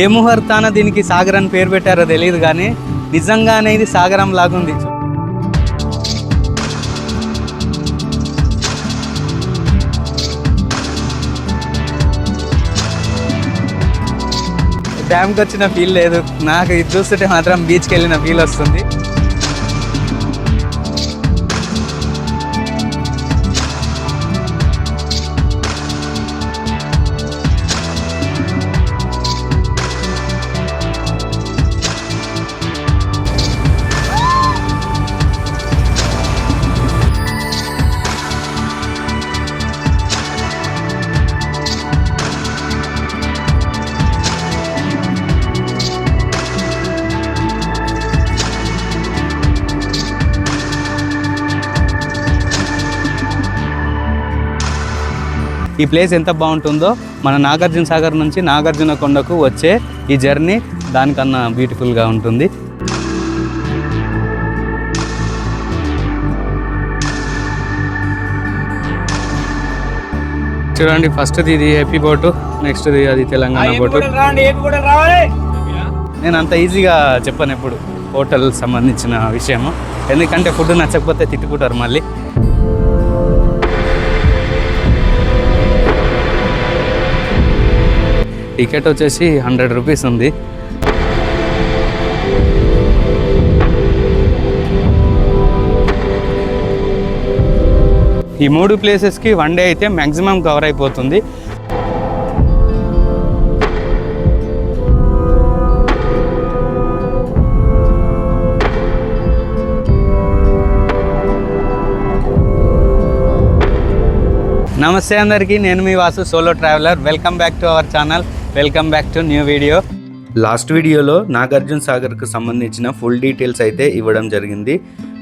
ఏ ముహూర్తాన దీనికి సాగర్ అని పేరు పెట్టారో తెలియదు కానీ నిజంగానే ఇది సాగరం లాగుంది డ్యామ్కి వచ్చిన ఫీల్ లేదు. నాకు ఇది చూస్తుంటే మాత్రం బీచ్కి వెళ్ళిన ఫీల్ వస్తుంది. ఈ ప్లేస్ ఎంత బాగుంటుందో మన నాగార్జున సాగర్ నుంచి నాగార్జున కొండకు వచ్చే ఈ జర్నీ దానికన్నా బ్యూటిఫుల్గా ఉంటుంది. చూడండి ఫస్ట్ ఇది ఏపీ బోటు నెక్స్ట్ అది తెలంగాణ బోటు నేను అంత ఈజీగా చెప్పను ఎప్పుడు హోటల్ సంబంధించిన విషయము. ఎందుకంటే ఫుడ్ నచ్చకపోతే తిట్టుకుంటారు మళ్ళీ. టికెట్ వచ్చేసి హండ్రెడ్ రూపీస్ ఉంది. ఈ మూడు ప్లేసెస్కి వన్ డే అయితే మ్యాక్సిమం కవర్ అయిపోతుంది. నమస్తే అందరికీ నేను మీ Vasu solo traveller welcome back to our channel welcome back to new video last వీడియోలో నాగార్జున సాగర్కు సంబంధించిన ఫుల్ డీటెయిల్స్ అయితే ఇవ్వడం జరిగింది.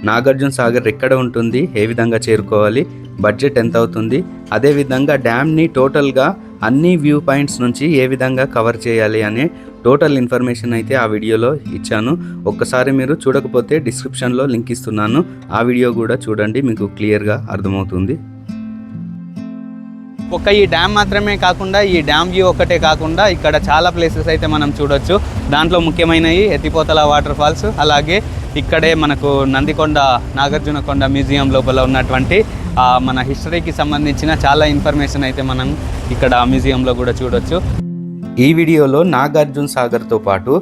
నాగార్జున సాగర్ ఎక్కడ ఉంటుంది ఏ విధంగా చేరుకోవాలి బడ్జెట్ ఎంత అవుతుంది అదేవిధంగా డ్యామ్ని టోటల్గా అన్ని వ్యూ పాయింట్స్ నుంచి ఏ విధంగా కవర్ చేయాలి అనే టోటల్ ఇన్ఫర్మేషన్ అయితే ఆ వీడియోలో ఇచ్చాను. ఒక్కసారి మీరు చూడకపోతే డిస్క్రిప్షన్లో లింక్ ఇస్తున్నాను. ఆ వీడియో కూడా చూడండి మీకు క్లియర్గా అర్థమవుతుంది. ఒక్క ఈ డ్యామ్ మాత్రమే కాకుండా ఈ డ్యామ్ వ్యూ ఒక్కటే కాకుండా ఇక్కడ చాలా ప్లేసెస్ అయితే మనం చూడొచ్చు. దాంట్లో ముఖ్యమైనవి ఎత్తిపోతల వాటర్ ఫాల్స్ అలాగే ఇక్కడే మనకు నందికొండ నాగార్జునకొండ మ్యూజియం లోపల ఉన్నటువంటి మన హిస్టరీకి సంబంధించిన చాలా ఇన్ఫర్మేషన్ అయితే మనం ఇక్కడ మ్యూజియంలో కూడా చూడొచ్చు. ఈ వీడియోలో నాగార్జున సాగర్తో పాటు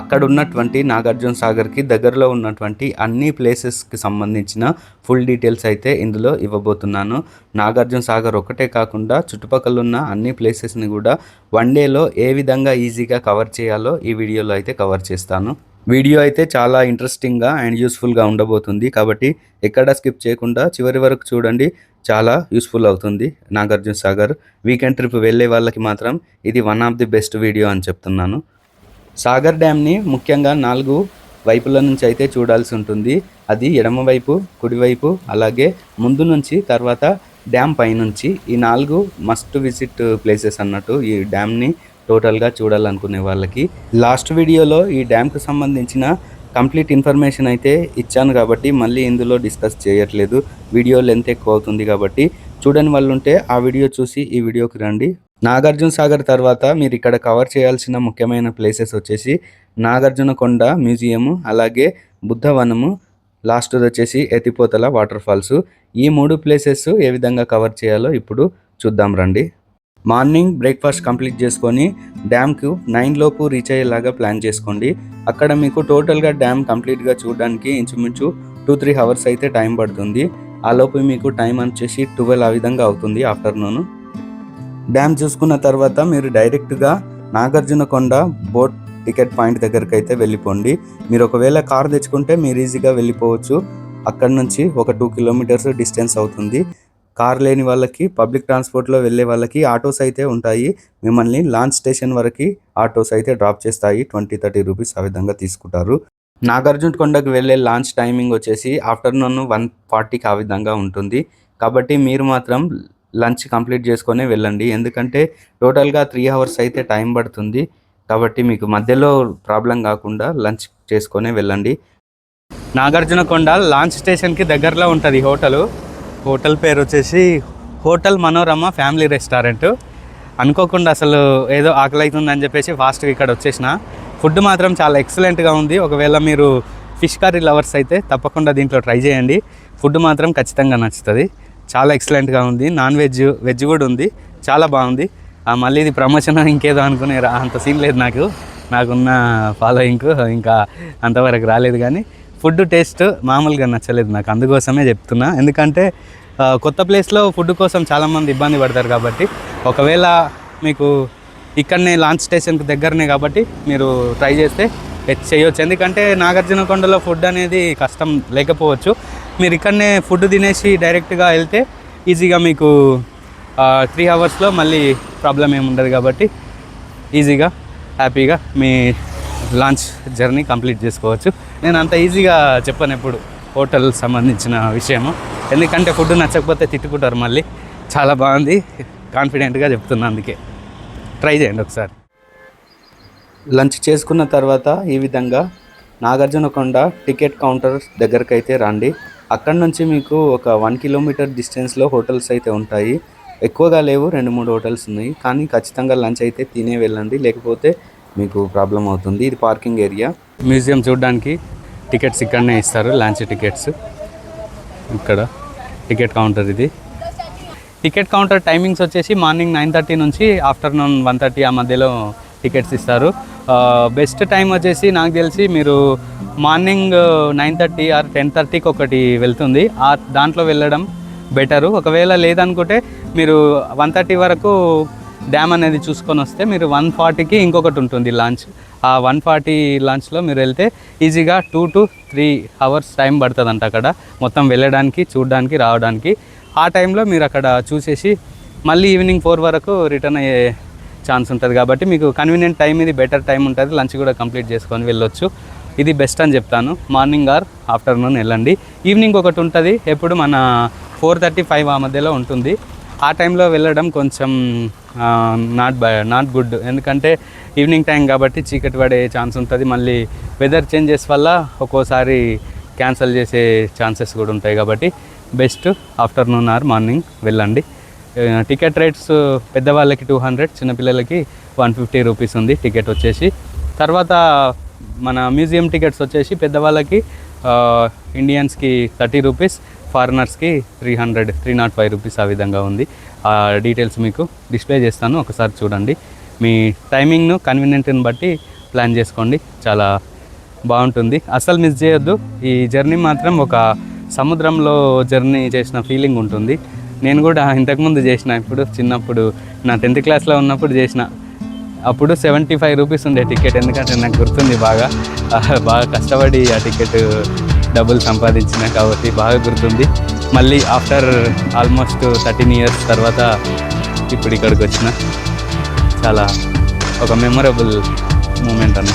అక్కడ ఉన్నటువంటి నాగార్జున సాగర్కి దగ్గరలో ఉన్నటువంటి అన్ని ప్లేసెస్కి సంబంధించిన ఫుల్ డీటెయిల్స్ అయితే ఇందులో ఇవ్వబోతున్నాను. నాగార్జున సాగర్ ఒకటే కాకుండా చుట్టుపక్కల ఉన్న అన్ని ప్లేసెస్ని కూడా వన్ డేలో ఏ విధంగా ఈజీగా కవర్ చేయాలో ఈ వీడియోలో అయితే కవర్ చేస్తాను. వీడియో అయితే చాలా ఇంట్రెస్టింగ్గా అండ్ యూస్ఫుల్గా ఉండబోతుంది కాబట్టి ఎక్కడ స్కిప్ చేయకుండా చివరి వరకు చూడండి. చాలా యూస్ఫుల్ అవుతుంది. నాగార్జున సాగర్ వీకెండ్ ట్రిప్ వెళ్ళే వాళ్ళకి మాత్రం ఇది one of the best video అని చెప్తున్నాను. సాగర్ డ్యామ్ని ముఖ్యంగా నాలుగు వైపుల నుంచి అయితే చూడాల్సి ఉంటుంది. అది ఎడమవైపు కుడివైపు అలాగే ముందు నుంచి తర్వాత డ్యామ్ పైనుంచి ఈ నాలుగు మస్ట్ విజిట్ ప్లేసెస్ అన్నట్టు ఈ డ్యామ్ని టోటల్గా చూడాలనుకునే వాళ్ళకి. లాస్ట్ వీడియోలో ఈ డ్యామ్కు సంబంధించిన కంప్లీట్ ఇన్ఫర్మేషన్ అయితే ఇచ్చాను కాబట్టి మళ్ళీ ఇందులో డిస్కస్ చేయట్లేదు. వీడియో లెంత్ ఎక్కువ అవుతుంది కాబట్టి చూడని వాళ్ళు ఉంటే ఆ వీడియో చూసి ఈ వీడియోకి రండి. నాగార్జున సాగర్ తర్వాత మీరు ఇక్కడ కవర్ చేయాల్సిన ముఖ్యమైన ప్లేసెస్ వచ్చేసి నాగార్జున కొండ మ్యూజియము అలాగే బుద్ధవనము లాస్ట్ వచ్చేసి ఎతిపోతల వాటర్ ఫాల్స్. ఈ మూడు ప్లేసెస్ ఏ విధంగా కవర్ చేయాలో ఇప్పుడు చూద్దాం రండి. మార్నింగ్ బ్రేక్ఫాస్ట్ కంప్లీట్ చేసుకొని డ్యామ్కు నైన్ లోపు రీచ్ అయ్యేలాగా ప్లాన్ చేసుకోండి. అక్కడ మీకు టోటల్గా డ్యామ్ కంప్లీట్గా చూడడానికి ఇంచుమించు టూ త్రీ అవర్స్ అయితే టైం పడుతుంది. ఆ లోపు మీకు టైం వచ్చేసి ట్వెల్వ్ ఆ విధంగా అవుతుంది ఆఫ్టర్నూన్. డ్యామ్ చూసుకున్న తర్వాత మీరు డైరెక్ట్గా నాగార్జునకొండ బోట్ టికెట్ పాయింట్ దగ్గరికి అయితే వెళ్ళిపోండి. మీరు ఒకవేళ కార్ తెచ్చుకుంటే మీరు ఈజీగా వెళ్ళిపోవచ్చు. అక్కడ నుంచి ఒక టూ కిలోమీటర్స్ డిస్టెన్స్ అవుతుంది. కార్ లేని వాళ్ళకి పబ్లిక్ ట్రాన్స్పోర్ట్లో వెళ్ళే వాళ్ళకి ఆటోస్ అయితే ఉంటాయి. మిమ్మల్ని లాంచ్ స్టేషన్ వరకు ఆటోస్ అయితే డ్రాప్ చేస్తాయి. ట్వంటీ థర్టీ రూపీస్ ఆ విధంగా తీసుకుంటారు. నాగార్జున కొండకు వెళ్ళే లాంచ్ టైమింగ్ వచ్చేసి ఆఫ్టర్నూన్ వన్ ఫార్టీకి ఆ విధంగా ఉంటుంది. కాబట్టి మీరు మాత్రం లంచ్ కంప్లీట్ చేసుకొని వెళ్ళండి. ఎందుకంటే టోటల్గా త్రీ అవర్స్ అయితే టైం పడుతుంది. కాబట్టి మీకు మధ్యలో ప్రాబ్లం కాకుండా లంచ్ చేసుకొని వెళ్ళండి. నాగార్జున కొండ లాంచ్ స్టేషన్కి దగ్గరలో ఉంటుంది హోటలు. హోటల్ పేరు వచ్చేసి హోటల్ మనోరమ ఫ్యామిలీ రెస్టారెంట్. అనుకోకుండా అసలు ఏదో ఆకలి అవుతుందని చెప్పేసి ఫాస్ట్గా ఇక్కడ వచ్చేసిన. ఫుడ్ మాత్రం చాలా ఎక్సలెంట్గా ఉంది. ఒకవేళ మీరు ఫిష్ కర్రీ లవర్స్ అయితే తప్పకుండా దీంట్లో ట్రై చేయండి. ఫుడ్ మాత్రం ఖచ్చితంగా నచ్చుతుంది. చాలా ఎక్సలెంట్గా ఉంది. నాన్ వెజ్ వెజ్ కూడా ఉంది. చాలా బాగుంది. మళ్ళీ ఇది ప్రమోషన్ ఇంకేదో అనుకునేరా అంత సీన్ లేదు నాకు. నాకున్న ఫాలోయింగ్ ఇంకా అంతవరకు రాలేదు కానీ ఫుడ్ టేస్ట్ మామూలుగా నచ్చలేదు నాకు అందుకోసమే చెప్తున్నా. ఎందుకంటే కొత్త ప్లేస్లో ఫుడ్ కోసం చాలామంది ఇబ్బంది పడతారు కాబట్టి ఒకవేళ మీకు ఇక్కడనే లాంచ్ స్టేషన్కి దగ్గరనే కాబట్టి మీరు ట్రై చేస్తే చేయొచ్చు. ఎందుకంటే నాగార్జునకొండలో ఫుడ్ అనేది కష్టం లేకపోవచ్చు. మీరు ఇక్కడనే ఫుడ్ తినేసి డైరెక్ట్గా వెళ్తే ఈజీగా మీకు త్రీ అవర్స్లో మళ్ళీ ప్రాబ్లం ఏమి ఉండదు కాబట్టి ఈజీగా హ్యాపీగా మీ లాంచ్ జర్నీ కంప్లీట్ చేసుకోవచ్చు. నేను అంత ఈజీగా చెప్పను ఎప్పుడు. హోటల్ సంబంధించిన విషయము. ఎందుకంటే ఫుడ్ నచ్చకపోతే తిట్టుకుంటారు మళ్ళీ. చాలా బాగుంది. కాన్ఫిడెంట్గా చెప్తున్నా అందుకే. ట్రై చేయండి ఒకసారి. లంచ్ చేసుకున్న తర్వాత ఈ విధంగా నాగార్జునకొండ టికెట్ కౌంటర్ దగ్గరకు అయితే రండి. అక్కడ నుంచి మీకు ఒక వన్ కిలోమీటర్ డిస్టెన్స్లో హోటల్స్ అయితే ఉంటాయి. ఎక్కువగా లేవు. రెండు మూడు హోటల్స్ ఉన్నాయి. కానీ ఖచ్చితంగా లంచ్ అయితే తినే వెళ్ళండి. లేకపోతే మీకు ప్రాబ్లం అవుతుంది. ఇది పార్కింగ్ ఏరియా. మ్యూజియం చూడడానికి టికెట్స్ ఇక్కడనే ఇస్తారు లంచ్ టికెట్స్. ఇక్కడ టికెట్ కౌంటర్ ఇది. టికెట్ కౌంటర్ టైమింగ్స్ వచ్చేసి మార్నింగ్ నైన్ థర్టీ నుంచి ఆఫ్టర్నూన్ వన్ థర్టీ ఆ మధ్యలో టికెట్స్ ఇస్తారు. బెస్ట్ టైం వచ్చేసి నాకు తెలిసి మీరు morning nine thirty or ten థర్టీకి ఒకటి వెళ్తుంది. ఆ దాంట్లో వెళ్ళడం బెటరు. ఒకవేళ లేదనుకుంటే మీరు వన్ థర్టీ వరకు డ్యామ్ అనేది చూసుకొని వస్తే మీరు వన్ ఫార్టీకి ఇంకొకటి ఉంటుంది లాంచ్ ఆ వన్ ఫార్టీ లాంచ్లో మీరు వెళ్తే ఈజీగా two to three hours time పడుతుందంట అక్కడ. మొత్తం వెళ్ళడానికి చూడడానికి రావడానికి. ఆ టైంలో మీరు అక్కడ చూసేసి మళ్ళీ ఈవినింగ్ ఫోర్ వరకు రిటర్న్ అయ్యే ఛాన్స్ ఉంటుంది కాబట్టి మీకు కన్వీనియంట్ టైం ఇది బెటర్ టైం ఉంటుంది. లంచ్ కూడా కంప్లీట్ చేసుకొని వెళ్ళొచ్చు. ఇది బెస్ట్ అని చెప్తాను. మార్నింగ్ ఆర్ ఆఫ్టర్నూన్ వెళ్ళండి. ఈవినింగ్ ఒకటి ఉంటుంది. ఎప్పుడు మన ఫోర్ థర్టీ ఫైవ్ ఆ మధ్యలో ఉంటుంది. ఆ టైంలో వెళ్ళడం కొంచెం నాట్ బై నాట్ గుడ్ ఎందుకంటే ఈవినింగ్ టైం కాబట్టి చీకటి పడే ఛాన్స్ ఉంటుంది. మళ్ళీ వెదర్ చేంజెస్ వల్ల ఒక్కోసారి క్యాన్సిల్ చేసే ఛాన్సెస్ కూడా ఉంటాయి కాబట్టి బెస్ట్ ఆఫ్టర్నూన్ ఆర్ మార్నింగ్ వెళ్ళండి. టికెట్ రేట్స్ పెద్దవాళ్ళకి టూ హండ్రెడ్ చిన్నపిల్లలకి వన్ ఫిఫ్టీ రూపీస్ ఉంది టికెట్ వచ్చేసి. తర్వాత మన మ్యూజియం టికెట్స్ వచ్చేసి పెద్దవాళ్ళకి ఇండియన్స్కి thirty rupees ఫారినర్స్కి three hundred three nought five rupees ఆ విధంగా ఉంది. ఆ డీటెయిల్స్ మీకు డిస్ప్లే చేస్తాను ఒకసారి చూడండి. మీ టైమింగ్ను కన్వీనియంట్ని బట్టి ప్లాన్ చేసుకోండి. చాలా బాగుంటుంది. అసలు మిస్ చేయొద్దు. ఈ జర్నీ మాత్రం ఒక సముద్రంలో జర్నీ చేసిన ఫీలింగ్ ఉంటుంది. నేను కూడా ఇంతకుముందు చేసిన ఇప్పుడు చిన్నప్పుడు నా టెన్త్ క్లాస్లో ఉన్నప్పుడు చేసిన. అప్పుడు సెవెంటీ ఫైవ్ రూపీస్ ఉండే టికెట్ ఎందుకంటే నాకు గుర్తుంది బాగా. బాగా కష్టపడి ఆ టికెట్ డబ్బులు సంపాదించిన కాబట్టి బాగా గుర్తుంది. మళ్ళీ ఆఫ్టర్ ఆల్మోస్ట్ థర్టీన్ ఇయర్స్ తర్వాత ఇప్పుడు ఇక్కడికి వచ్చిన చాలా ఒక మెమొరబుల్ మూమెంట్ అన్న.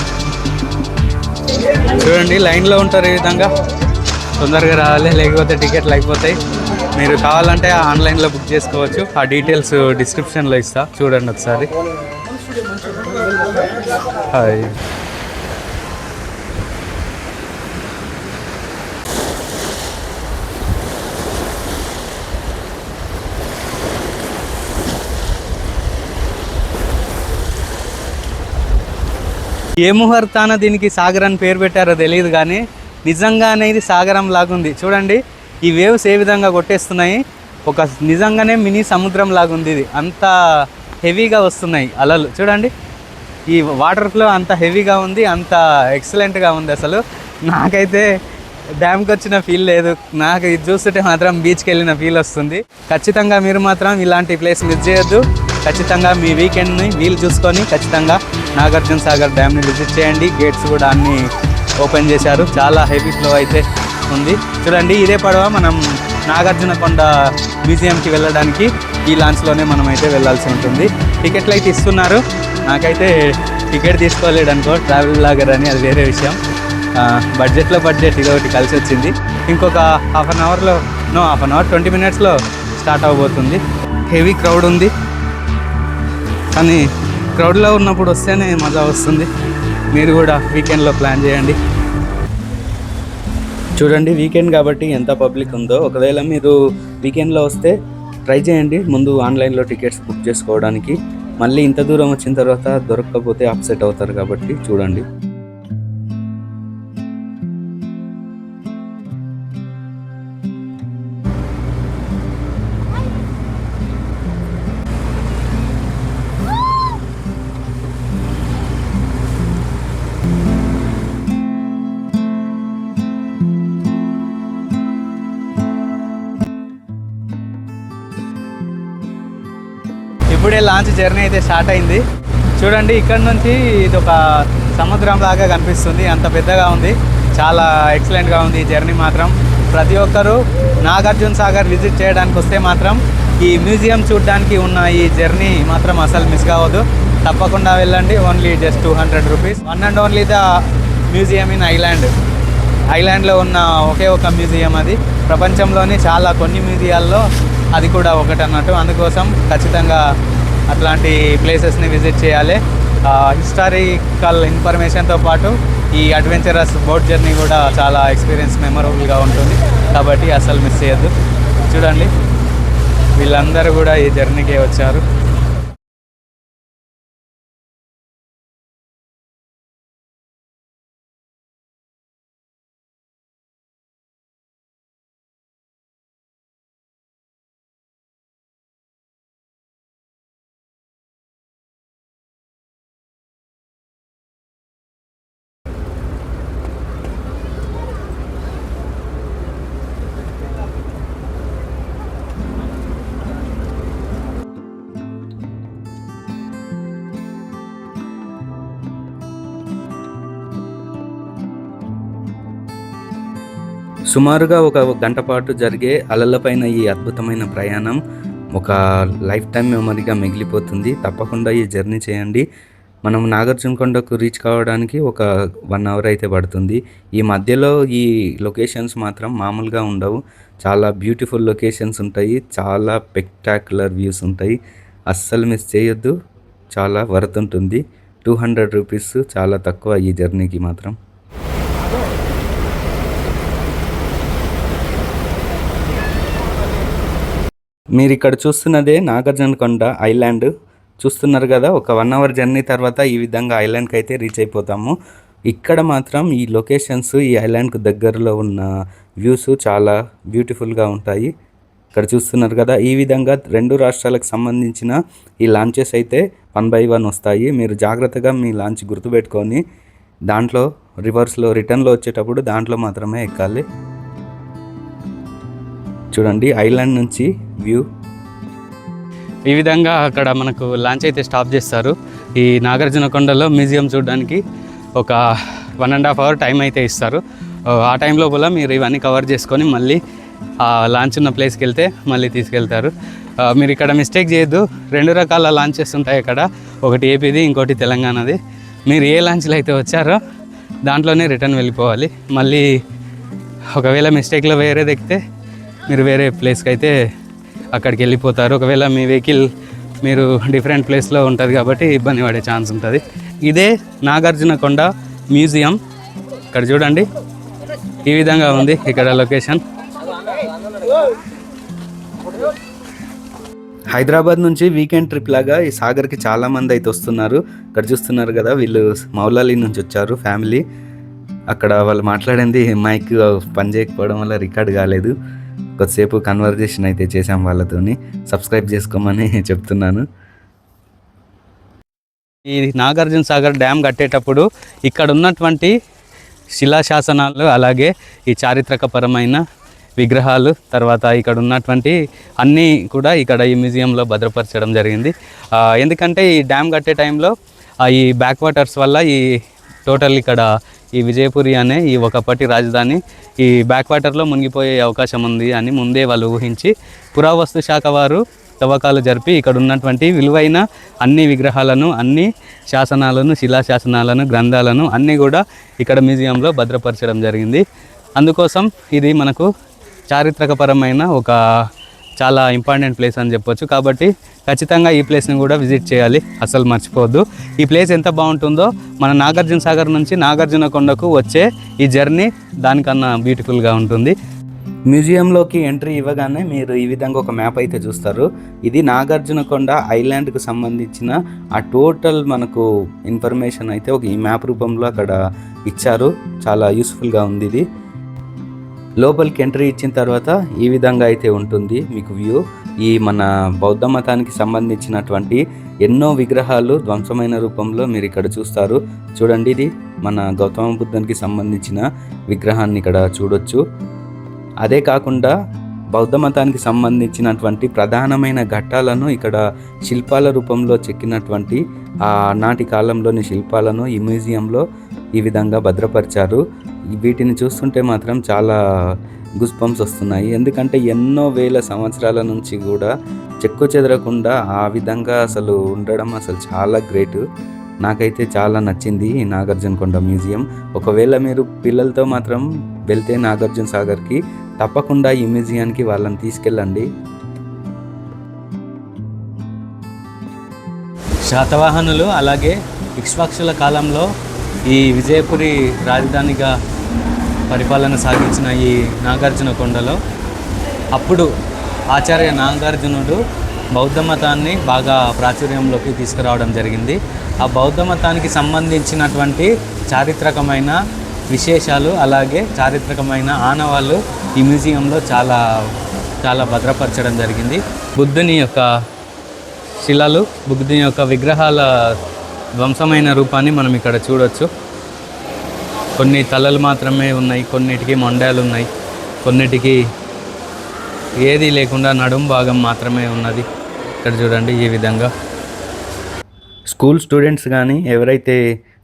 చూడండి లైన్లో ఉంటారు ఈ విధంగా. తొందరగా రావాలి లేకపోతే టికెట్లు అయిపోతాయి మీరు కావాలంటే ఆన్లైన్లో బుక్ చేసుకోవచ్చు. ఆ డీటెయిల్స్ డిస్క్రిప్షన్లో ఇస్తా. చూడండి ఒకసారి. హాయ్ ఏ ముహూర్తాన దీనికి సాగర్ అని పేరు పెట్టారో తెలియదు కానీ నిజంగానే ఇది సాగరం లాగుంది. చూడండి ఈ వేవ్స్ ఏ విధంగా కొట్టేస్తున్నాయి? ఒక నిజంగానే మినీ సముద్రం లాగుంది ఇది. అంత హెవీగా వస్తున్నాయి అలలు. చూడండి ఈ వాటర్ ఫ్లో అంత హెవీగా ఉంది అంత ఎక్సలెంట్గా ఉంది అసలు. నాకైతే డ్యామ్కి వచ్చిన ఫీల్ లేదు. నాకు ఇది చూస్తుంటే మాత్రం బీచ్కి వెళ్ళిన ఫీల్ వస్తుంది. ఖచ్చితంగా మీరు మాత్రం ఇలాంటి ప్లేస్ మిస్ చేయొద్దు. ఖచ్చితంగా మీ వీకెండ్ని వీలు చూసుకొని ఖచ్చితంగా నాగార్జున సాగర్ డ్యామ్ని విజిట్ చేయండి. గేట్స్ కూడా అన్నీ ఓపెన్ చేశారు. చాలా హెవీ ఫ్లో అయితే ఉంది. చూడండి ఇదే పడవ మనం నాగార్జున కొండ మ్యూజియంకి వెళ్ళడానికి ఈ లాంచ్లోనే మనం అయితే వెళ్ళాల్సి ఉంటుంది. టికెట్లు అయితే ఇస్తున్నారు. నాకైతే టికెట్ తీసుకోలేడు అనుకో ట్రావెల్ బ్లాగర్ అని అది వేరే విషయం. బడ్జెట్లో బడ్జెట్ ఇది ఒకటి కలిసి వచ్చింది. ఇంకొక హాఫ్ అన్ అవర్లో no half an hour twenty మినిట్స్లో స్టార్ట్ అవబోతుంది. హెవీ క్రౌడ్ ఉంది. కానీ క్రౌడ్లో ఉన్నప్పుడు వస్తేనే మజా వస్తుంది. మీరు కూడా వీకెండ్లో ప్లాన్ చేయండి. చూడండి వీకెండ్ కాబట్టి ఎంత పబ్లిక్ ఉందో. ఒకవేళ మీరు వీకెండ్లో వస్తే ట్రై చేయండి. ముందు ఆన్లైన్లో టికెట్స్ బుక్ చేసుకోవడానికి. మళ్ళీ ఇంత దూరం వచ్చిన తర్వాత దొరకకపోతే అప్సెట్ అవుతారు కాబట్టి చూడండి. లాంచ్ జర్నీ అయితే స్టార్ట్ అయింది. చూడండి ఇక్కడ నుంచి ఇది ఒక సముద్రం లాగా కనిపిస్తుంది. అంత పెద్దగా ఉంది. చాలా ఎక్సలెంట్గా ఉంది ఈ జర్నీ మాత్రం. ప్రతి ఒక్కరూ నాగార్జున సాగర్ విజిట్ చేయడానికి వస్తే మాత్రం ఈ మ్యూజియం చూడడానికి ఉన్న ఈ జర్నీ మాత్రం అసలు మిస్ కావద్దు. తప్పకుండా వెళ్ళండి. Only just two hundred rupees one and only the museum in island ఐలాండ్లో ఉన్న ఒకే ఒక మ్యూజియం అది. ప్రపంచంలోని చాలా కొన్ని మ్యూజియాల్లో అది కూడా ఒకటి అన్నట్టు అందుకోసం ఖచ్చితంగా అట్లాంటి ప్లేసెస్ని విజిట్ చేయాలి. హిస్టారికల్ ఇన్ఫర్మేషన్తో పాటు ఈ అడ్వెంచరస్ బోట్ జర్నీ కూడా చాలా ఎక్స్పీరియన్స్ మెమరబుల్గా ఉంటుంది. కాబట్టి అసలు మిస్ చేయొద్దు. చూడండి వీళ్ళందరూ కూడా ఈ జర్నీకే వచ్చారు. సుమారుగా ఒక గంట పాటు జరిగే అలలపైన ఈ అద్భుతమైన ప్రయాణం ఒక లైఫ్ టైం మెమరీగా మిగిలిపోతుంది. తప్పకుండా ఈ జర్నీ చేయండి. మనం నాగార్జునకొండకు రీచ్ కావడానికి ఒక వన్ అవర్ అయితే పడుతుంది. ఈ మధ్యలో ఈ లొకేషన్స్ మాత్రం మామూలుగా ఉండవు. చాలా బ్యూటిఫుల్ లొకేషన్స్ ఉంటాయి. చాలా స్పెక్టాక్యులర్ వ్యూస్ ఉంటాయి. అస్సలు మిస్ చేయొద్దు. చాలా వర్త్ ఉంటుంది. టూ హండ్రెడ్ రూపీస్ చాలా తక్కువ ఈ జర్నీకి మాత్రం. మీరు ఇక్కడ చూస్తున్నదే నాగార్జునకొండ ఐలాండ్. చూస్తున్నారు కదా ఒక వన్ అవర్ జర్నీ తర్వాత ఈ విధంగా ఐలాండ్కి అయితే రీచ్ అయిపోతాము. ఇక్కడ మాత్రం ఈ లొకేషన్స్ ఈ ఐలాండ్కు దగ్గరలో ఉన్న వ్యూస్ చాలా బ్యూటిఫుల్గా ఉంటాయి. ఇక్కడ చూస్తున్నారు కదా ఈ విధంగా రెండు రాష్ట్రాలకు సంబంధించిన ఈ లాంచెస్ అయితే వన్ బై వన్ వస్తాయి. మీరు జాగ్రత్తగా మీ లాంచ్ గుర్తుపెట్టుకొని దాంట్లో రివర్స్లో రిటర్న్లో వచ్చేటప్పుడు దాంట్లో మాత్రమే ఎక్కాలి. చూడండి ఐలాండ్ నుంచి వ్యూ. ఈ విధంగా అక్కడ మనకు లాంచ్ అయితే స్టాప్ చేస్తారు. ఈ నాగార్జునకొండలో మ్యూజియం చూడడానికి ఒక one and half hour time అయితే ఇస్తారు. ఆ టైం లోపల మీరు ఇవన్నీ కవర్ చేసుకొని మళ్ళీ ఆ లాంచ్ ఉన్న ప్లేస్కి వెళ్తే మళ్ళీ తీసుకెళ్తారు. మీరు ఇక్కడ మిస్టేక్ చేయొద్దు. రెండు రకాల లాంచెస్ ఉంటాయి ఇక్కడ ఒకటి ఏపీది ఇంకోటి తెలంగాణది. మీరు ఏ లాంచ్లో అయితే వచ్చారో దాంట్లోనే రిటర్న్ వెళ్ళిపోవాలి. మళ్ళీ ఒకవేళ మిస్టేక్లో వేరేది ఎక్కితే మీరు వేరే ప్లేస్కి అయితే అక్కడికి వెళ్ళిపోతారు. ఒకవేళ మీ వెహికల్ మీరు డిఫరెంట్ ప్లేస్లో ఉంటుంది కాబట్టి ఇబ్బంది పడే ఛాన్స్ ఉంటుంది. ఇదే నాగార్జునకొండ మ్యూజియం. ఇక్కడ చూడండి. ఈ విధంగా ఉంది ఇక్కడ లొకేషన్. హైదరాబాద్ నుంచి వీకెండ్ ట్రిప్ లాగా ఈ సాగర్కి చాలామంది అయితే వస్తున్నారు. ఇక్కడ చూస్తున్నారు కదా వీళ్ళు మౌలాలి నుంచి వచ్చారు ఫ్యామిలీ. అక్కడ వాళ్ళు మాట్లాడింది మైక్ పని చేయకపోవడం వల్ల రికార్డ్ కాలేదు. కొద్దిసేపు కన్వర్జేషన్ అయితే చేశాం వాళ్ళతోని. సబ్స్క్రైబ్ చేసుకోమని చెప్తున్నాను. ఈ నాగార్జున సాగర్ డ్యామ్ కట్టేటప్పుడు ఇక్కడ ఉన్నటువంటి శిలాశాసనాలు అలాగే ఈ చారిత్రకపరమైన విగ్రహాలు తర్వాత ఇక్కడ ఉన్నటువంటి అన్నీ కూడా ఇక్కడ ఈ మ్యూజియంలో భద్రపరచడం జరిగింది. ఎందుకంటే ఈ డ్యామ్ కట్టే టైంలో ఈ బ్యాక్ వాటర్స్ వల్ల ఈ టోటల్ ఇక్కడ ఈ విజయపురి అనే ఈ ఒకప్పటి రాజధాని ఈ బ్యాక్ వాటర్లో మునిగిపోయే అవకాశం ఉంది అని ముందే వాళ్ళు ఊహించి పురావస్తు శాఖ వారు తవ్వకాలు జరిపి ఇక్కడ ఉన్నటువంటి విలువైన అన్ని విగ్రహాలను అన్ని శాసనాలను శిలాశాసనాలను గ్రంథాలను అన్నీ కూడా ఇక్కడ మ్యూజియంలో భద్రపరచడం జరిగింది. అందుకోసం ఇది మనకు చారిత్రకపరమైన ఒక చాలా ఇంపార్టెంట్ ప్లేస్ అని చెప్పొచ్చు. కాబట్టి ఖచ్చితంగా ఈ ప్లేస్ని కూడా విజిట్ చేయాలి. అసలు మర్చిపోవద్దు. ఈ ప్లేస్ ఎంత బాగుంటుందో మన నాగార్జున సాగర్ నుంచి నాగార్జున కొండకు వచ్చే ఈ జర్నీ దానికన్నా బ్యూటిఫుల్గా ఉంటుంది. మ్యూజియంలోకి ఎంట్రీ ఇవ్వగానే మీరు ఈ విధంగా ఒక మ్యాప్ అయితే చూస్తారు. ఇది నాగార్జునకొండ ఐలాండ్కు సంబంధించిన ఆ టోటల్ మనకు ఇన్ఫర్మేషన్ అయితే ఒక ఈ మ్యాప్ రూపంలో అక్కడ ఇచ్చారు. చాలా యూస్ఫుల్గా ఉంది ఇది. లోపలికి ఎంట్రీ ఇచ్చిన తర్వాత ఈ విధంగా అయితే ఉంటుంది మీకు వ్యూ. ఈ మన బౌద్ధ మతానికి సంబంధించినటువంటి ఎన్నో విగ్రహాలు ధ్వంసమైన రూపంలో మీరు ఇక్కడ చూస్తారు. చూడండి ఇది మన గౌతమ బుద్ధునికి సంబంధించిన విగ్రహాన్ని ఇక్కడ చూడొచ్చు. అదే కాకుండా బౌద్ధ మతానికి సంబంధించినటువంటి ప్రధానమైన ఘట్టాలను ఇక్కడ శిల్పాల రూపంలో చెక్కినటువంటి ఆనాటి కాలంలోని శిల్పాలను ఈ మ్యూజియంలో ఈ విధంగా భద్రపరిచారు. వీటిని చూస్తుంటే మాత్రం చాలా గుస్పంప్స్ వస్తున్నాయి. ఎందుకంటే ఎన్నో వేల సంవత్సరాల నుంచి కూడా చెక్కు చెదరకుండా ఆ విధంగా అసలు ఉండడం అసలు చాలా గ్రేట్ నాకైతే చాలా నచ్చింది ఈ నాగార్జున కొండ మ్యూజియం. ఒకవేళ మీరు పిల్లలతో మాత్రం వెళ్తే నాగార్జున సాగర్కి తప్పకుండా ఈ మ్యూజియానికి వాళ్ళని తీసుకెళ్ళండి. శాతవాహనులు అలాగే ఇక్ష్వాక్షుల కాలంలో ఈ విజయపురి రాజధానిగా పరిపాలన సాగించిన ఈ నాగార్జున కొండలో అప్పుడు ఆచార్య నాగార్జునుడు బౌద్ధ మతాన్ని బాగా ప్రాచుర్యంలోకి తీసుకురావడం జరిగింది. ఆ బౌద్ధ మతానికి సంబంధించినటువంటి చారిత్రకమైన విశేషాలు అలాగే చారిత్రకమైన ఆనవాళ్ళు ఈ మ్యూజియంలో చాలా చాలా భద్రపరచడం జరిగింది. బుద్ధుని యొక్క శిలలు బుద్ధుని యొక్క విగ్రహాల ధ్వంసమైన రూపాన్ని మనం ఇక్కడ చూడొచ్చు. కొన్ని తలలు మాత్రమే ఉన్నాయి కొన్నిటికి మొండాలు ఉన్నాయి కొన్నిటికి ఏది లేకుండా నడుం భాగం మాత్రమే ఉన్నది. ఇక్కడ చూడండి ఈ విధంగా. స్కూల్ స్టూడెంట్స్ కానీ ఎవరైతే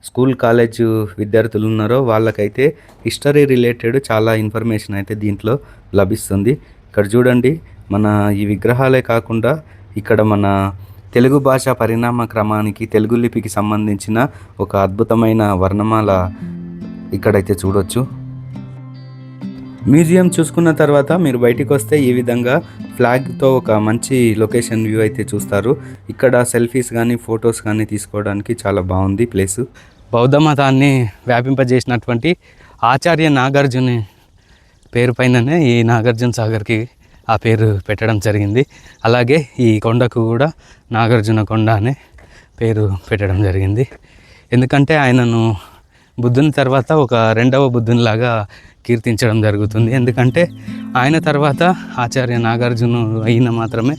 స్కూల్ కాలేజ్ విద్యార్థులు ఉన్నారో వాళ్ళకైతే హిస్టరీ రిలేటెడ్ చాలా ఇన్ఫర్మేషన్ అయితే దీంట్లో లభిస్తుంది. ఇక్కడ చూడండి మన ఈ విగ్రహాలే కాకుండా ఇక్కడ మన తెలుగు భాష పరిణామ క్రమానికి తెలుగు లిపికి సంబంధించిన ఒక అద్భుతమైన వర్ణమాల ఇక్కడైతే చూడొచ్చు. మ్యూజియం చూసుకున్న తర్వాత మీరు బయటికి వస్తే ఈ విధంగా ఫ్లాగ్తో ఒక మంచి లొకేషన్ వ్యూ అయితే చూస్తారు. ఇక్కడ సెల్ఫీస్ కానీ ఫొటోస్ కానీ తీసుకోవడానికి చాలా బాగుంది ప్లేసు. బౌద్ధ మతాన్ని వ్యాపింపజేసినటువంటి ఆచార్య నాగార్జుని పేరు పైననే ఈ నాగార్జున సాగర్కి ఆ పేరు పెట్టడం జరిగింది. అలాగే ఈ కొండకు కూడా నాగార్జున కొండ అనే పేరు పెట్టడం జరిగింది. ఎందుకంటే ఆయనను బుద్ధుని తర్వాత ఒక రెండవ బుద్ధునిలాగా కీర్తించడం జరుగుతుంది. ఎందుకంటే ఆయన తర్వాత ఆచార్య నాగార్జును అయిన మాత్రమే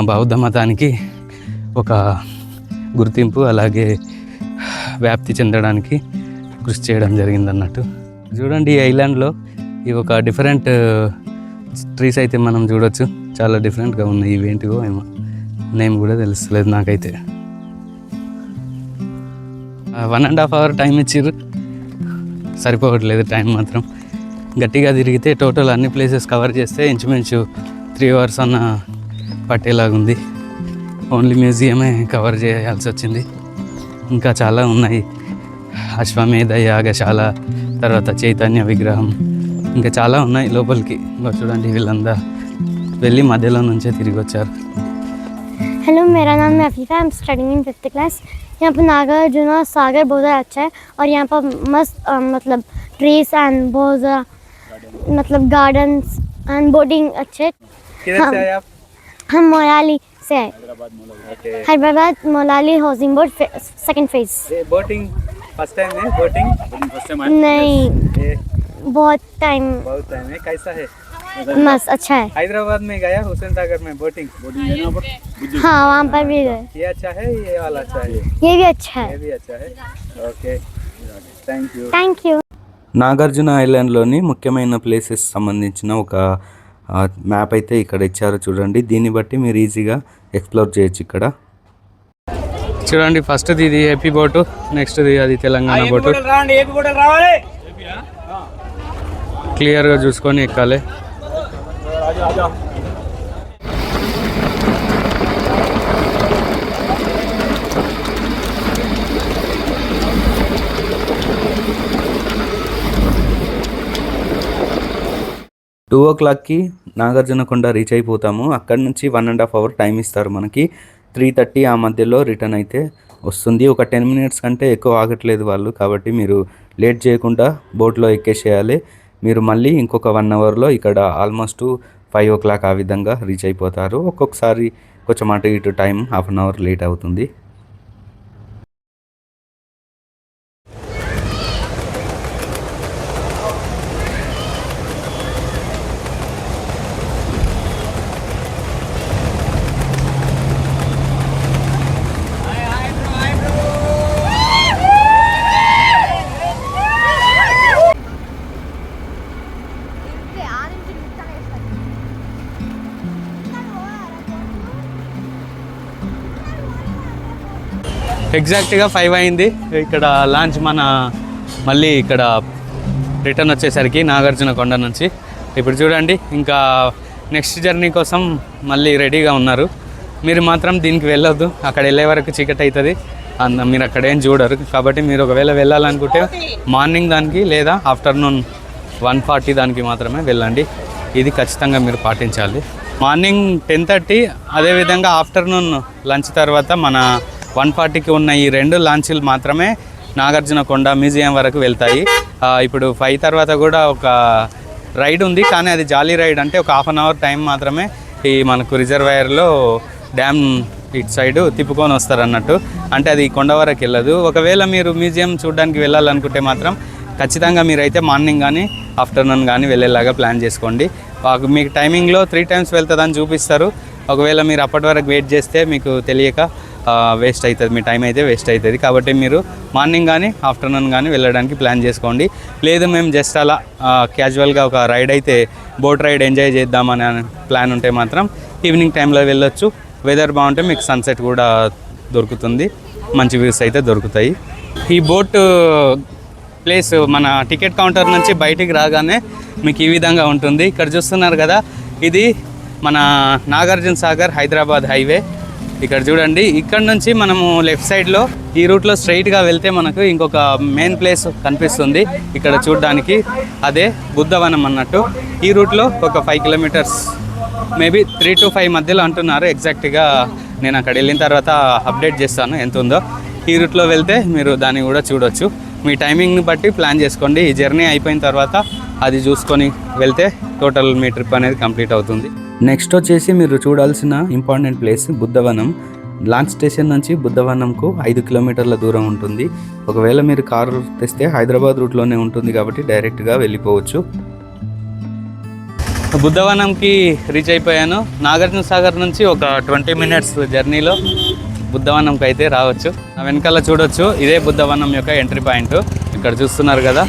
బౌద్ధ మతానికి ఒక గుర్తింపు అలాగే వ్యాప్తి చెందడానికి కృషి చేయడం జరిగింది అన్నట్టు చూడండి ఈ ఐలాండ్లో ఈ ఒక డిఫరెంట్ ట్రీస్ అయితే మనం చూడొచ్చు. చాలా డిఫరెంట్గా ఉన్నాయి. ఇవేంటివో ఏమో. నేమ్ కూడా తెలుస్తలేదు నాకైతే. One and half hour time ఇచ్చిర్రు. సరిపోవట్లేదు టైం మాత్రం. గట్టిగా తిరిగితే టోటల్ అన్ని ప్లేసెస్ కవర్ చేస్తే ఇంచుమించు త్రీ అవర్స్ అన్న పట్టేలాగుంది. ఓన్లీ మ్యూజియమే కవర్ చేయాల్సి వచ్చింది. ఇంకా చాలా ఉన్నాయి. అశ్వమేధ యాగశాల తర్వాత చైతన్య విగ్రహం. ఇంకా చాలా ఉన్నాయి లోపలికి. ఇంకా చూడండి వీళ్ళందా వెళ్ళి మధ్యలో నుంచే తిరిగి వచ్చారు. हेलो मेरा नाम है Afifa I am studying in fifth class यहाँ पर नागार्जुना सागर बहुत ज़्यादा अच्छा है और यहाँ पर मस्त मतलब ट्रीज एंड बहुत ज़्यादा मतलब गार्डन्स एंड बोटिंग अच्छे हाँ। हम मोलाली से आए। Hyderabad Moulali housing board second phase boating first time है बोटिंग नहीं। बहुत टाइम बहुत टाइम है कैसा है? मस्त अच्छा है हैदराबाद में गया हुसैन सागर में बोटिंग हाँ वहाँ पर भी गए ये अच्छा है ये वाला अच्छा है ये भी अच्छा ये है भी अच्छा है okay thank you thank you Nagarjuna ఐలాండ్లోని ముఖ్యమైన ప్లేసెస్ సంబంధించిన ఒక మ్యాప్ అయితే ఇక్కడ ఇచ్చారు చూడండి దీన్ని బట్టి మీరు ఈజీగా ఎక్స్ప్లోర్ చేయొచ్చు ఇక్కడ చూడండి ఫస్ట్ ఇది ఏపీ బోటు నెక్స్ట్ అది తెలంగాణ బోటు క్లియర్గా చూసుకొని ఎక్కాలి టూ ఓ క్లాక్కి నాగార్జునకొండ రీచ్ అయిపోతాము. అక్కడ నుంచి one and half hour time ఇస్తారు మనకి. త్రీ థర్టీ ఆ మధ్యలో రిటర్న్ అయితే వస్తుంది. ఒక టెన్ మినిట్స్ కంటే ఎక్కువ ఆగట్లేదు వాళ్ళు. కాబట్టి మీరు లేట్ చేయకుండా బోట్లో ఎక్కేసేయాలి. మీరు మళ్ళీ ఇంకొక వన్ అవర్లో ఇక్కడ ఆల్మోస్ట్ ఫైవ్ ఓ క్లాక్ ఆ విధంగా రీచ్ అయిపోతారు. ఒక్కొక్కసారి కొంచెం అటు ఇటు time half an hour late అవుతుంది. ఎగ్జాక్ట్గా ఫైవ్ అయింది. ఇక్కడ లాంచ్ మన మళ్ళీ ఇక్కడ రిటర్న్ వచ్చేసరికి నాగార్జున కొండ నుంచి. ఇప్పుడు చూడండి ఇంకా నెక్స్ట్ జర్నీ కోసం మళ్ళీ రెడీగా ఉన్నారు. మీరు మాత్రం దీనికి వెళ్ళొద్దు. అక్కడ వెళ్ళే వరకు చీకటి అవుతుంది అంద మీరు అక్కడ ఏం చూడరు. కాబట్టి మీరు ఒకవేళ వెళ్ళాలనుకుంటే మార్నింగ్ దానికి లేదా ఆఫ్టర్నూన్ వన్ ఫార్టీ దానికి మాత్రమే వెళ్ళండి. ఇది ఖచ్చితంగా మీరు పాటించాలి. మార్నింగ్ టెన్ థర్టీ అదేవిధంగా ఆఫ్టర్నూన్ లంచ్ తర్వాత మన వన్ ఫార్టీకి ఉన్న ఈ రెండు లాంచీలు మాత్రమే నాగార్జున కొండ మ్యూజియం వరకు వెళ్తాయి. ఇప్పుడు ఫైవ్ తర్వాత కూడా ఒక రైడ్ ఉంది కానీ అది జాలీ రైడ్ అంటే ఒక హాఫ్ అన్ అవర్ టైం మాత్రమే ఈ మనకు రిజర్వాయర్లో డ్యామ్ ఇటు సైడ్ తిప్పుకొని వస్తారన్నట్టు. అంటే అది కొండ వరకు వెళ్ళదు. ఒకవేళ మీరు మ్యూజియం చూడడానికి వెళ్ళాలనుకుంటే మాత్రం ఖచ్చితంగా మీరైతే మార్నింగ్ కానీ ఆఫ్టర్నూన్ కానీ వెళ్ళేలాగా ప్లాన్ చేసుకోండి. మాకు మీకు టైమింగ్లో త్రీ టైమ్స్ వెళ్తుందని చూపిస్తారు. ఒకవేళ మీరు అప్పటి వరకు వెయిట్ చేస్తే మీకు తెలియక వేస్ట్ అవుతుంది. మీ టైం అయితే వేస్ట్ అవుతుంది. కాబట్టి మీరు మార్నింగ్ కానీ ఆఫ్టర్నూన్ కానీ వెళ్ళడానికి ప్లాన్ చేసుకోండి. లేదు మేము జస్ట్ అలా క్యాజువల్గా ఒక రైడ్ అయితే బోట్ రైడ్ ఎంజాయ్ చేద్దామని ప్లాన్ ఉంటే మాత్రం ఈవినింగ్ టైంలో వెళ్ళొచ్చు. వెదర్ బాగుంటే మీకు సన్సెట్ కూడా దొరుకుతుంది. మంచి వ్యూస్ అయితే దొరుకుతాయి. ఈ బోట్ ప్లేస్ మన టికెట్ కౌంటర్ నుంచి బయటికి రాగానే మీకు ఈ విధంగా ఉంటుంది. ఇక్కడ చూస్తున్నారు కదా ఇది మన నాగార్జున సాగర్ హైదరాబాద్ హైవే. ఇక్కడ చూడండి ఇక్కడ నుంచి మనము లెఫ్ట్ సైడ్లో ఈ రూట్లో స్ట్రైట్గా వెళ్తే మనకు ఇంకొక మెయిన్ ప్లేస్ కనిపిస్తుంది. ఇక్కడ చూడడానికి అదే బుద్ధవనం అన్నట్టు. ఈ రూట్లో ఒక five kilometres maybe three to five మధ్యలో అంటున్నారు. ఎగ్జాక్ట్గా నేను అక్కడ వెళ్ళిన తర్వాత అప్డేట్ చేస్తాను ఎంత ఉందో. ఈ రూట్లో వెళ్తే మీరు దాన్ని కూడా చూడొచ్చు. మీ టైమింగ్ని బట్టి ప్లాన్ చేసుకోండి. ఈ జర్నీ అయిపోయిన తర్వాత అది చూసుకొని వెళ్తే టోటల్ మీ ట్రిప్ అనేది కంప్లీట్ అవుతుంది. నెక్స్ట్ వచ్చేసి మీరు చూడాల్సిన important place Buddhavanam. Launch station నుంచి బుద్ధవనంకు ఐదు కిలోమీటర్ల దూరం ఉంటుంది. ఒకవేళ మీరు కారు తెస్తే హైదరాబాద్ రూట్లోనే ఉంటుంది కాబట్టి డైరెక్ట్గా వెళ్ళిపోవచ్చు. బుద్ధవనంకి రీచ్ అయిపోయాను. నాగార్జున సాగర్ నుంచి ఒక ట్వంటీ మినిట్స్ జర్నీలో బుద్ధవనంకి అయితే రావచ్చు. ఆ వెనకాల చూడొచ్చు. ఇదే బుద్ధవనం యొక్క ఎంట్రీ పాయింట్ ఇక్కడ చూస్తున్నారు కదా.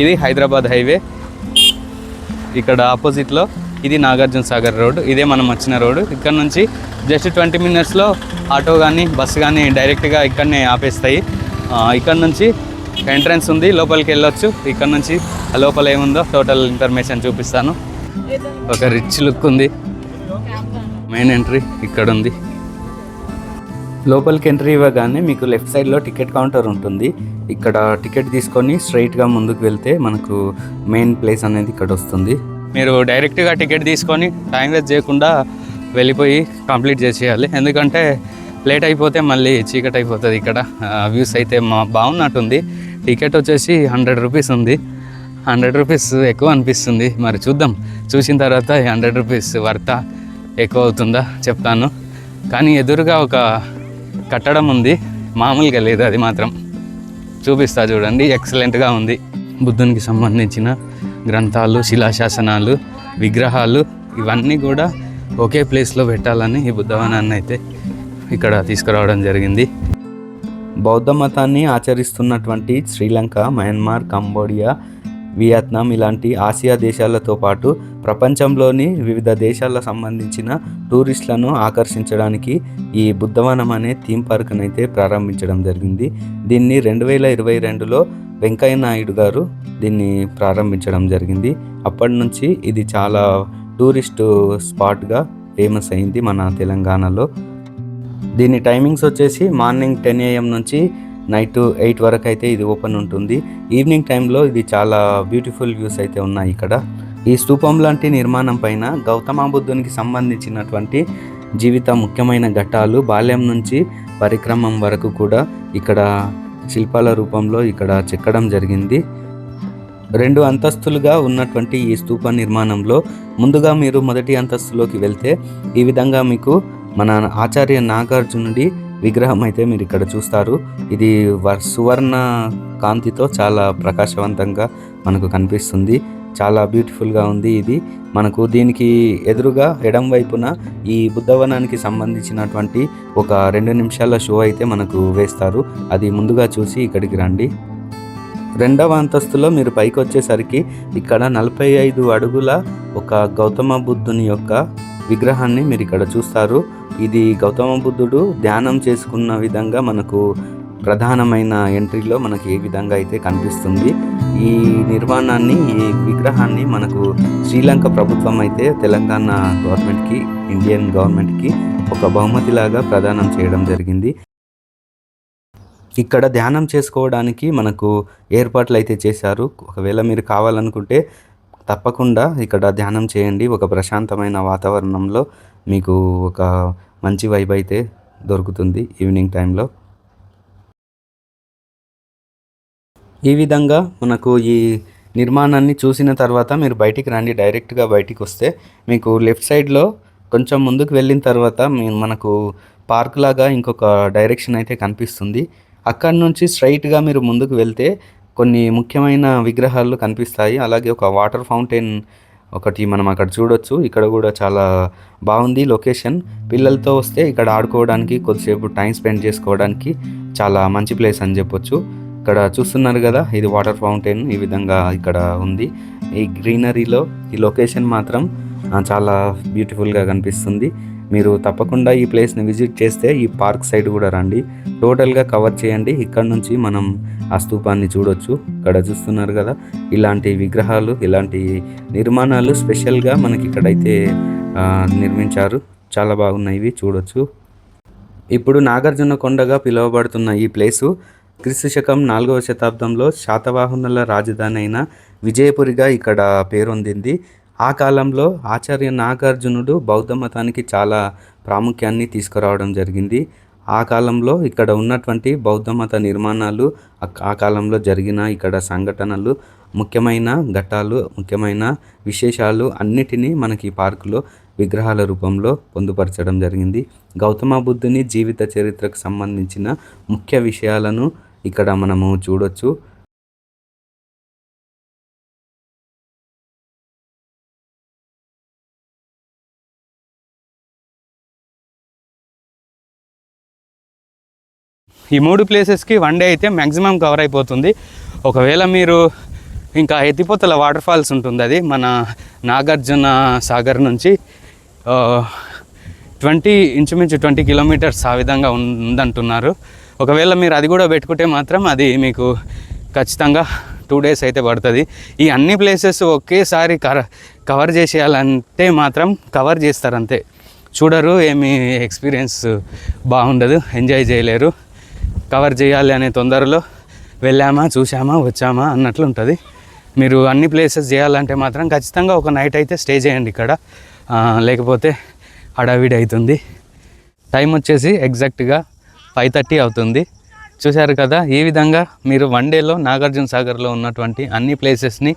ఇది హైదరాబాద్ హైవే. ఇక్కడ ఆపోజిట్లో ఇది నాగార్జున సాగర్ రోడ్ ఇదే మనం వచ్చిన రోడ్. ఇక్కడ నుంచి జస్ట్ ట్వంటీ మినిట్స్లో ఆటో కానీ బస్సు కానీ డైరెక్ట్గా ఇక్కడనే ఆపేస్తాయి. ఇక్కడ నుంచి ఎంట్రన్స్ ఉంది లోపలికి వెళ్ళొచ్చు. ఇక్కడ నుంచి లోపల ఏముందో టోటల్ ఇన్ఫర్మేషన్ చూపిస్తాను. ఒక రిచ్ లుక్ ఉంది. మెయిన్ ఎంట్రీ ఇక్కడ ఉంది లోపలికి ఎంట్రీ ఇవ్వగానే మీకు లెఫ్ట్ సైడ్లో టికెట్ కౌంటర్ ఉంటుంది. ఇక్కడ టికెట్ తీసుకొని స్ట్రైట్గా ముందుకు వెళ్తే మనకు మెయిన్ ప్లేస్ అనేది ఇక్కడ వస్తుంది. మీరు డైరెక్ట్గా టికెట్ తీసుకొని టైం వేస్ట్ చేయకుండా వెళ్ళిపోయి కంప్లీట్ చేసేయాలి. ఎందుకంటే లేట్ అయిపోతే మళ్ళీ చీకటి అయిపోతుంది ఇక్కడ. వ్యూస్ అయితే మా బాగున్నట్టుంది. టికెట్ వచ్చేసి హండ్రెడ్ రూపీస్ ఉంది. హండ్రెడ్ రూపీస్ ఎక్కువ అనిపిస్తుంది. మరి చూద్దాం. చూసిన తర్వాత హండ్రెడ్ రూపీస్ వర్త ఎక్కువ అవుతుందా చెప్తాను. కానీ ఎదురుగా ఒక కట్టడం ఉంది. మామూలుగా లేదు అది మాత్రం. చూపిస్తా చూడండి ఎక్సలెంట్గా ఉంది. బుద్ధునికి సంబంధించిన గ్రంథాలు శిలాశాసనాలు విగ్రహాలు ఇవన్నీ కూడా ఒకే ప్లేస్లో పెట్టాలని ఈ బుద్ధవనాన్ని అయితే ఇక్కడ తీసుకురావడం జరిగింది. బౌద్ధ మతాన్ని ఆచరిస్తున్నటువంటి శ్రీలంక మయన్మార్ కంబోడియా వియత్నాం ఇలాంటి ఆసియా దేశాలతో పాటు ప్రపంచంలోని వివిధ దేశాలకు సంబంధించిన టూరిస్టులను ఆకర్షించడానికి ఈ బుద్ధవనం అనే థీమ్ పార్క్ని అయితే ప్రారంభించడం జరిగింది. దీన్ని రెండు వేల ఇరవై రెండులో వెంకయ్య నాయుడు గారు దీన్ని ప్రారంభించడం జరిగింది. అప్పటి నుంచి ఇది చాలా టూరిస్ట్ స్పాట్గా ఫేమస్ అయింది మన తెలంగాణలో. దీని టైమింగ్స్ వచ్చేసి మార్నింగ్ టెన్ ఏఎం నుంచి నైట్ ఎయిట్ వరకు అయితే ఇది ఓపెన్ ఉంటుంది. ఈవినింగ్ టైంలో ఇది చాలా బ్యూటిఫుల్ వ్యూస్ అయితే ఉన్నాయి ఇక్కడ. ఈ స్తూపం లాంటి నిర్మాణం పైన గౌతమ బుద్ధునికి సంబంధించినటువంటి జీవిత ముఖ్యమైన ఘట్టాలు బాల్యం నుంచి పరిక్రమం వరకు కూడా ఇక్కడ శిల్పాల రూపంలో ఇక్కడ చెక్కడం జరిగింది. రెండు అంతస్తులుగా ఉన్నటువంటి ఈ స్తూప నిర్మాణంలో ముందుగా మీరు మొదటి అంతస్తులోకి వెళ్తే ఈ విధంగా మీకు మన ఆచార్య నాగార్జునుడి విగ్రహం అయితే మీరు ఇక్కడ చూస్తారు. ఇది వ- సువర్ణ కాంతితో చాలా ప్రకాశవంతంగా మనకు కనిపిస్తుంది. చాలా బ్యూటిఫుల్గా ఉంది ఇది. మనకు దీనికి ఎదురుగా ఎడం వైపున ఈ బుద్ధవనానికి సంబంధించినటువంటి ఒక రెండు నిమిషాల షో అయితే మనకు వేస్తారు. అది ముందుగా చూసి ఇక్కడికి రండి. రెండవ అంతస్తులో మీరు పైకి వచ్చేసరికి ఇక్కడ నలభై ఐదు అడుగుల ఒక గౌతమ బుద్ధుని యొక్క విగ్రహాన్ని మీరు ఇక్కడ చూస్తారు. ఇది గౌతమ బుద్ధుడు ధ్యానం చేసుకున్న విధంగా మనకు ప్రధానమైన ఎంట్రీలో మనకి ఏ విధంగా అయితే కనిపిస్తుంది. ఈ నిర్మాణాన్ని ఈ విగ్రహాన్ని మనకు శ్రీలంక ప్రభుత్వం అయితే తెలంగాణ గవర్నమెంట్కి ఇండియన్ గవర్నమెంట్కి ఒక బహుమతిలాగా ప్రదానం చేయడం జరిగింది. ఇక్కడ ధ్యానం చేసుకోవడానికి మనకు ఏర్పాట్లు అయితే చేశారు. ఒకవేళ మీరు కావాలనుకుంటే తప్పకుండా ఇక్కడ ధ్యానం చేయండి. ఒక ప్రశాంతమైన వాతావరణంలో మీకు ఒక మంచి వైబ్ అయితే దొరుకుతుంది ఈవినింగ్ టైంలో ఈ విధంగా మనకు ఈ నిర్మాణాన్ని చూసిన తర్వాత మీరు బయటికి రండి. డైరెక్ట్గా బయటికి వస్తే మీకు లెఫ్ట్ సైడ్లో కొంచెం ముందుకు వెళ్ళిన తర్వాత మీ- మనకు పార్క్ లాగా ఇంకొక డైరెక్షన్ అయితే కనిపిస్తుంది. అక్కడ నుంచి స్ట్రైట్గా మీరు ముందుకు వెళ్తే కొన్ని ముఖ్యమైన విగ్రహాలు కనిపిస్తాయి. అలాగే ఒక వాటర్ ఫౌంటైన్ ఒకటి మనం అక్కడ చూడొచ్చు. ఇక్కడ కూడా చాలా బాగుంది లొకేషన్. పిల్లలతో వస్తే ఇక్కడ ఆడుకోవడానికి కొద్దిసేపు టైం స్పెండ్ చేసుకోవడానికి చాలా మంచి ప్లేస్ అని చెప్పొచ్చు. ఇక్కడ చూస్తున్నారు కదా ఇది వాటర్ ఫౌంటైన్. ఈ విధంగా ఇక్కడ ఉంది. ఈ గ్రీనరీలో ఈ లొకేషన్ మాత్రం చాలా బ్యూటిఫుల్గా కనిపిస్తుంది. మీరు తప్పకుండా ఈ ప్లేస్ని విజిట్ చేస్తే ఈ పార్క్ సైడ్ కూడా రండి. టోటల్గా కవర్ చేయండి. ఇక్కడ నుంచి మనం ఆ స్తూపాన్ని చూడొచ్చు. ఇక్కడ చూస్తున్నారు కదా ఇలాంటి విగ్రహాలు ఇలాంటి నిర్మాణాలు స్పెషల్గా మనకి ఇక్కడైతే నిర్మించారు. చాలా బాగున్నాయి. ఇవి చూడొచ్చు. ఇప్పుడు నాగార్జున కొండగా పిలువబడుతున్న ఈ ప్లేసు క్రీస్తు శకం నాలుగవ శతాబ్దంలో శాతవాహనుల రాజధాని అయిన విజయపురిగా ఇక్కడ పేరొందింది. ఆ కాలంలో ఆచార్య నాగార్జునుడు బౌద్ధ మతానికి చాలా ప్రాముఖ్యాన్ని తీసుకురావడం జరిగింది. ఆ కాలంలో ఇక్కడ ఉన్నటువంటి బౌద్ధ మత నిర్మాణాలు ఆ- కాలంలో జరిగిన ఇక్కడ సంఘటనలు ముఖ్యమైన ఘట్టాలు ముఖ్యమైన విశేషాలు అన్నిటినీ మనకి ఈ పార్కులో విగ్రహాల రూపంలో పొందుపరచడం జరిగింది. గౌతమ బుద్ధుని జీవిత చరిత్రకు సంబంధించిన ముఖ్య విషయాలను ఇక్కడ మనము చూడొచ్చు. ఈ మూడు ప్లేసెస్కి వన్ డే అయితే మ్యాక్సిమం కవర్ అయిపోతుంది. ఒకవేళ మీరు ఇంకా ఎత్తిపోతల వాటర్ ఫాల్స్ ఉంటుంది అది మన నాగార్జున సాగర్ నుంచి ట్వంటీ ఇంచుమించు ట్వంటీ కిలోమీటర్స్ ఆ విధంగా ఉందంటున్నారు. ఒకవేళ మీరు అది కూడా పెట్టుకుంటే మాత్రం అది మీకు ఖచ్చితంగా టూ డేస్ అయితే పడుతుంది. ఈ అన్ని ప్లేసెస్ ఒకేసారి కర కవర్ చేసేయాలంటే మాత్రం కవర్ చేస్తారు అంతే చూడరు ఏమి ఎక్స్పీరియన్స్ బాగుండదు ఎంజాయ్ చేయలేరు. కవర్ చేయాలి అనే తొందరలో వెళ్ళామా చూసామా వచ్చామా అన్నట్లు ఉంటుంది మీరు అన్ని ప్లేసెస్ చేయాలంటే మాత్రం ఖచ్చితంగా ఒక నైట్ అయితే స్టే చేయండి ఇక్కడ. లేకపోతే హడావిడి అవుతుంది టైం వచ్చేసి ఎగ్జాక్ట్గా ఫైవ్ థర్టీ అవుతుంది. చూశారు కదా ఈ విధంగా మీరు వన్ డేలో నాగార్జున సాగర్లో ఉన్నటువంటి అన్ని ప్లేసెస్ని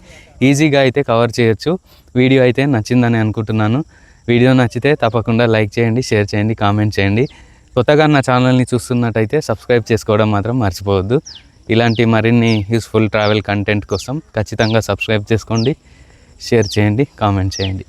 ఈజీగా అయితే కవర్ చేయొచ్చు. వీడియో అయితే నచ్చిందని అనుకుంటున్నాను. వీడియో నచ్చితే తప్పకుండా లైక్ చేయండి షేర్ చేయండి కామెంట్ చేయండి. కొత్తగా నా ఛానల్ని చూస్తున్నట్టయితే సబ్స్క్రైబ్ చేసుకోవడం మాత్రం మర్చిపోవద్దు. ఇలాంటి మరిన్ని యూస్ఫుల్ ట్రావెల్ కంటెంట్ కోసం ఖచ్చితంగా సబ్స్క్రైబ్ చేసుకోండి. షేర్ చేయండి కామెంట్ చేయండి.